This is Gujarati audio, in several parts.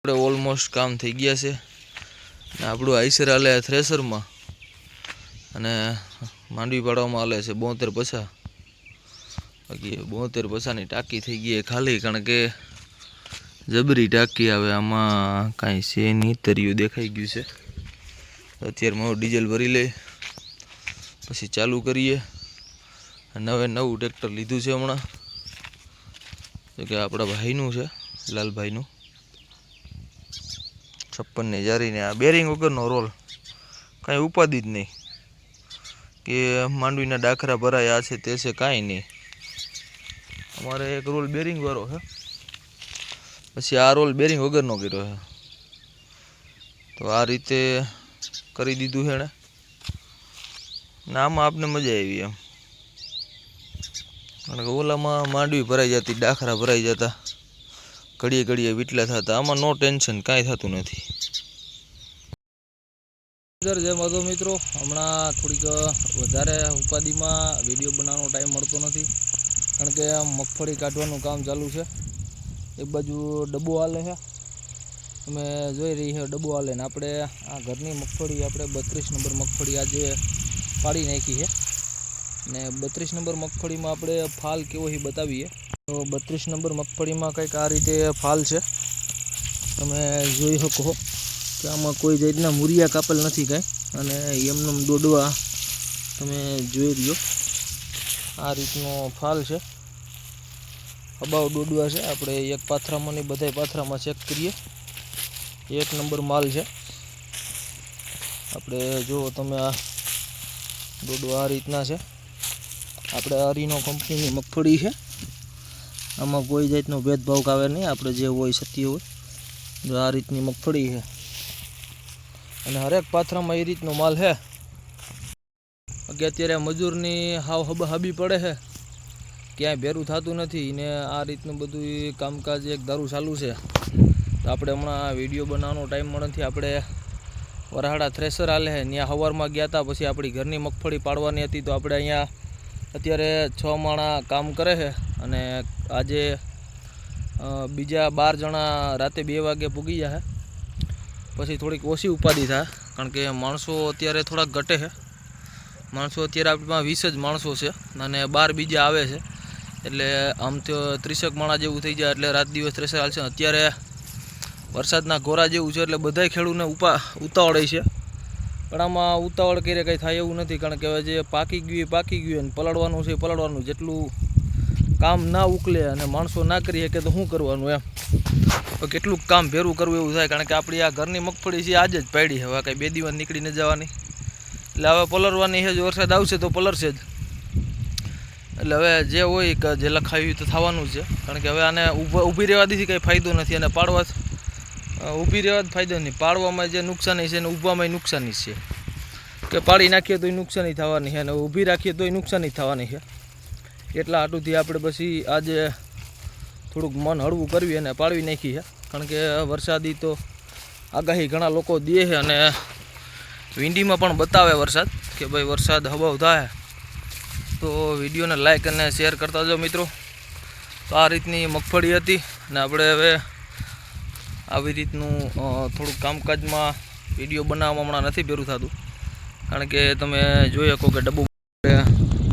આપણે ઓલમોસ્ટ કામ થઈ ગયા છે. ને આપણું આઈસર હાલે થ્રેસરમાં અને માંડવી પાડવામાં હાલે છે બોતેર પછા. બાકી બોતેર પછાની ટાંકી થઈ ગઈ ખાલી, કારણ કે જબરી ટાંકી આવે, આમાં કાંઈ છે નહીં તર્યું દેખાઈ ગયું છે. અત્યારે મારું ડીઝલ ભરી લઈ. પછી ચાલુ કરીએ. નવે નવું ટ્રેક્ટર લીધું છે હમણાં. તો કે આપણા ભાઈનું છે, લાલભાઈનું. છપ્પનની જારીને આ બેરિંગ વગરનો રોલ કાંઈ ઉપાધિ જ નહીં. કે માંડવીના ડાખરા ભરાય આ છે તે છે કાંઈ નહીં. અમારે એક રોલ બેરિંગવાળો છે. પછી આ રોલ બેરિંગ વગરનો કર્યો છે. તો આ રીતે કરી દીધું છે એણે આમાં આપને મજા આવી એમ. કારણ કે ઓલામાં માંડવી ભરાઈ જતી, ડાખરા ભરાઈ જતા. ઘડીએ ઘડીએ વીટલા થતા. આમાં નો ટેન્શન કાંઈ થતું નથી. જય મિત્રો. હમણાં થોડીક વધારે ઉપાધિમાં વીડિયો બનાવવાનો ટાઈમ મળતો નથી. કારણ કે મગફળી કાઢવાનું કામ ચાલુ છે. એક બાજુ ડબ્બો હાલે છે. તમે જોઈ રહી છે ડબ્બો હાલે ને આપણે આ ઘરની મગફળી આપણે બત્રીસ નંબર મગફળી આજે પાડી નાખી છે. ને બત્રીસ નંબર મગફળીમાં આપણે ફાલ કેવો એ બતાવીએ. તો બત્રીસ નંબર મગફળીમાં કંઈક આ રીતે ફાલ છે. તમે જોઈ શકો કે આમાં કોઈ જાતના મુરિયા કાપલ નથી કાંઈ. અને એમનેમ દોડવા તમે જોઈ રહ્યો. આ રીતનો ફાલ છે. અબાવ દોડવા છે. આપણે એક પાથરામાં ને બધાય પાથરામાં ચેક કરીએ. એક નંબર માલ છે. આપણે જો તમે આ દોડવા આ રીતના છે. આપણે અરીનો કંપનીની મગફળી છે. આમાં કોઈ જાતનો ભેદભાવ આવે નહીં, આપણે જે હોય સત્ય હોય. જો આ રીતની મગફળી છે. અને હરેક પાથરામાં એ રીતનો માલ છે. કે અત્યારે મજૂરની હાવ હબ હાબી પડે છે. ક્યાંય ભેરું થતું નથી, ને આ રીતનું બધું કામકાજ એક દારૂ ચાલુ છે. તો આપણે હમણાં વીડિયો બનાવવાનો ટાઈમ નથી આપણે વરાહાડા થ્રેસર હાલે છે. ત્યાં સવારમાં ગયા હતા પછી આપણી ઘરની મગફળી પાડવાની હતી, તો આપણે અહીંયા અત્યારે છ માણા કામ કરે છે. અને આજે બીજા બાર જણા રાતે બે વાગે પૂગી જાય પછી થોડીક ઓછી ઉપાધિ થાય કારણ કે માણસો અત્યારે થોડાક ઘટે છે માણસો અત્યારે આપણીમાં વીસ જ માણસો છે અને બાર બીજા આવે છે. એટલે આમ તો ત્રીસેક માણા જેવું થઈ જાય, એટલે રાત દિવસ ત્રેસર હાલશે અત્યારે વરસાદના ઘોરા જેવું છે, એટલે બધાય ખેડૂતને ઉપા, ઉતાવળે છે. પણ આમાં ઉતાવળ કરીએ કંઈ થાય એવું નથી, કારણ કે હવે જે પાકી ગયું પાકી ગયું અને પલળવાનું છે પલાળવાનું, જેટલું કામ ના ઉકલે અને માણસો ના કરી શકે તો શું કરવાનું એમ? કેટલું કામ ભેરું કરવું એવું થાય, કારણ કે આપણી આ ઘરની મગફળી છે આજે જ પાડી હવે કાંઈ બે દિવસ નીકળી ન જવાની. એટલે હવે પલરવાની છે, જો વરસાદ આવશે તો પલરશે જ. એટલે હવે જે હોય કે જે લખાયું તો થવાનું છે. કારણ કે હવે આને ઊભા રહેવા દીધી કંઈ ફાયદો નથી અને પાડવા ઊભી રહેવા જ ફાયદો નહીં. પાડવામાં જે નુકસાની છે ને ઊભામાંય નુકસાની છે. કે પાડી નાખીએ તોય નુકસાની થવાની છે અને ઊભી રાખીએ તોય નુકસાની થવાની છે. એટલા હાટુથી આપણે પછી આજે થોડુંક મન હળવું કરવી અને પાડવી નાખી છે. કારણ કે વરસાદી તો આગાહી ઘણા લોકો દે છે અને વિંડીમાં પણ બતાવે વરસાદ કે ભાઈ વરસાદ હવાવ થાય. તો વિડીયોને લાઈક અને શેર કરતા જાઓ મિત્રો. તો આ રીતની મગફળી હતી અને આપણે હવે આવી રીતનું થોડુંક કામકાજમાં વીડિયો બનાવવામાં હમણાં નથી ભેરું થતું. કારણ કે તમે જોઈ શકો કે ડબ્બો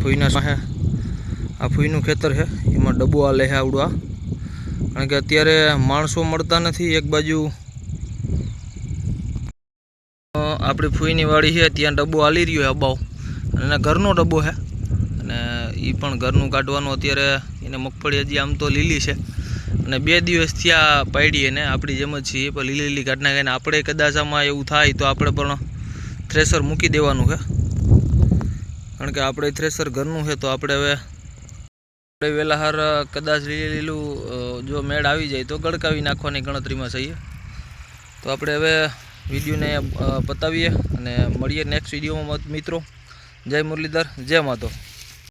ફૂઈના પાસે આ ફૂઈનું ખેતર છે. એમાં ડબ્બો આ લે છે આવડું કારણ કે અત્યારે માણસો મળતા નથી એક બાજુ. આપણી ફૂઈની વાડી છે, ત્યાં ડબ્બો હાલી રહ્યો છે અબાવ અને ઘરનો ડબ્બો છે. અને એ પણ ઘરનું કાઢવાનું અત્યારે એને મગફળી હજી આમ તો લીલી છે. અને બે દિવસ થયા પાડી એને, આપણી જેમ જ છીએ, પણ લીલી લીલી કાઢ નાખે આપણે કદાચ આમાં એવું થાય તો આપણે પણ થ્રેસર મૂકી દેવાનું છે. કારણ કે આપણે થ્રેસર ઘરનું છે, તો આપણે હવે આપણે વહેલા હાર કદાચ લીલું લીલું જો મેળ આવી જાય તો ગળકાવી નાખવાની ગણતરીમાં છીએ તો આપણે હવે વિડીયોને પતાવીએ અને મળીએ નેક્સ્ટ વિડીયોમાં મિત્રો. જય મુરલીધર, જય માધવ